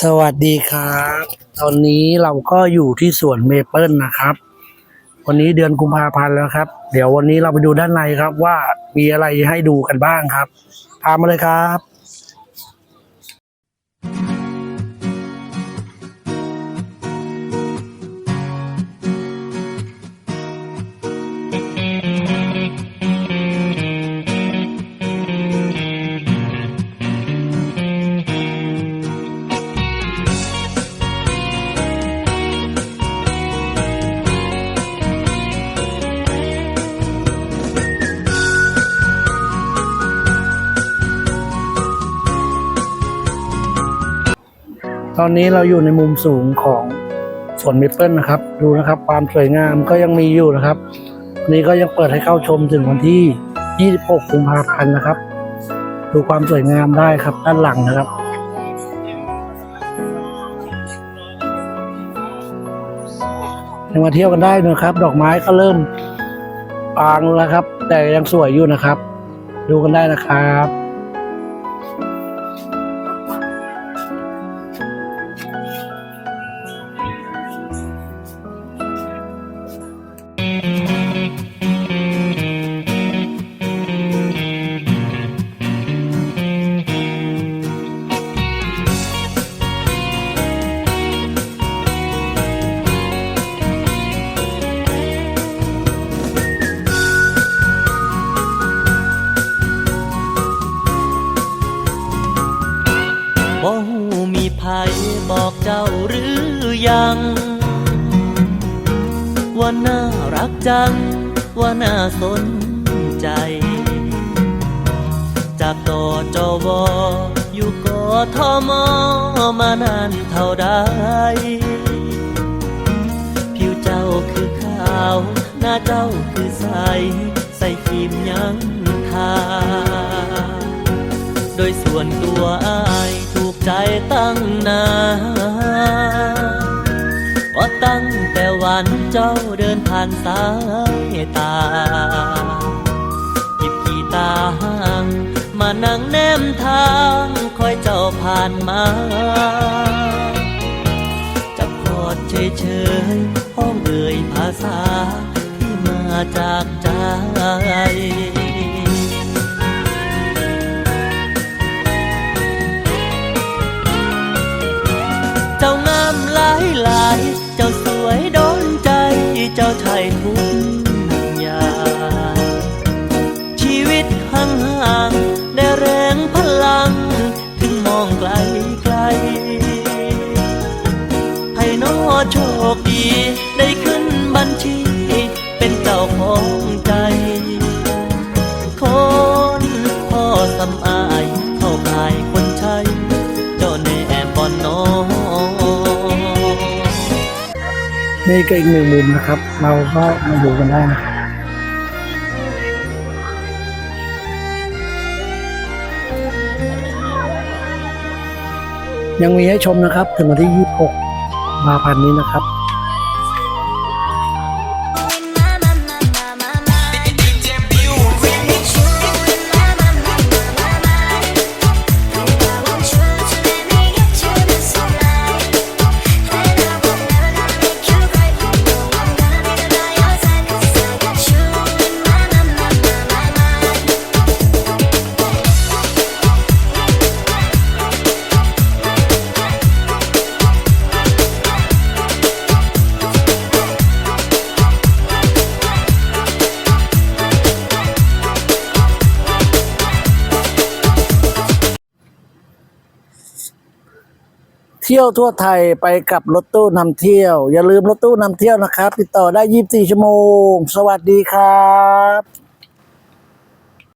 สวัสดีครับ ตอนนี้เราก็อยู่ที่สวนเมเปิลนะครับ วันนี้เดือนกุมภาพันธ์แล้วครับ เดี๋ยววันนี้เราไปดูด้านในครับว่ามีอะไรให้ดูกันบ้างครับตามมาเลยครับ ตอนนี้เราอยู่ในมุมสูงของสวนเมเปิลนะครับ ดูนะครับ ความสวยงามก็ยังมีอยู่นะครับนี้ก็ยังเปิดให้เข้าชมถึงวันที่ 26 กุมภาพันธ์นะครับ ดูความสวยงามได้ครับด้านหลังนะครับยังมาเที่ยวกันได้นะครับ ดอกไม้ก็เริ่มบางแล้วครับ แต่ยังสวยอยู่นะครับ ดูกันได้นะครับ ยัง ว่าน่ารักจัง ว่าน่าสนใจ จากต่อจวออยู่กอทอมอมานานเท่าใดผิวเจ้าคือขาว หน้าเจ้าคือใส ใส่ครีมยังทา โดยส่วนตัวอายถูกใจตั้งนาน ว่าตั้งแต่วันเจ้าเดินผ่านสายตาหยิบกีตาร์ห้างมานั่งแนมทางคอยเจ้าผ่านมาจับกอดเฉยๆห้องเอ่ยภาษาที่มาจากใจเจ้าง ห่างห่างๆได้แรงพลัง ถึงมองไกลไกลให้น้อโชคดี ได้ขึ้นบัญชี เป็นเจ้าของใจ คนพ่อสำอายเข้าขายคนใช้เจ้าแน่บอนน้องนี่ก็อีกหนึ่งมุมนะครับ เราก็มาดูกันได้นะครับ ยังมีให้ชมนะครับถึงวันที่ 26มาพันนี้นะครับ เที่ยวทั่วไทยไปกับรถตู้นำเที่ยว อย่าลืมรถตู้นำเที่ยวนะครับ ติดต่อได้ 24 ชั่วโมง สวัสดีครับ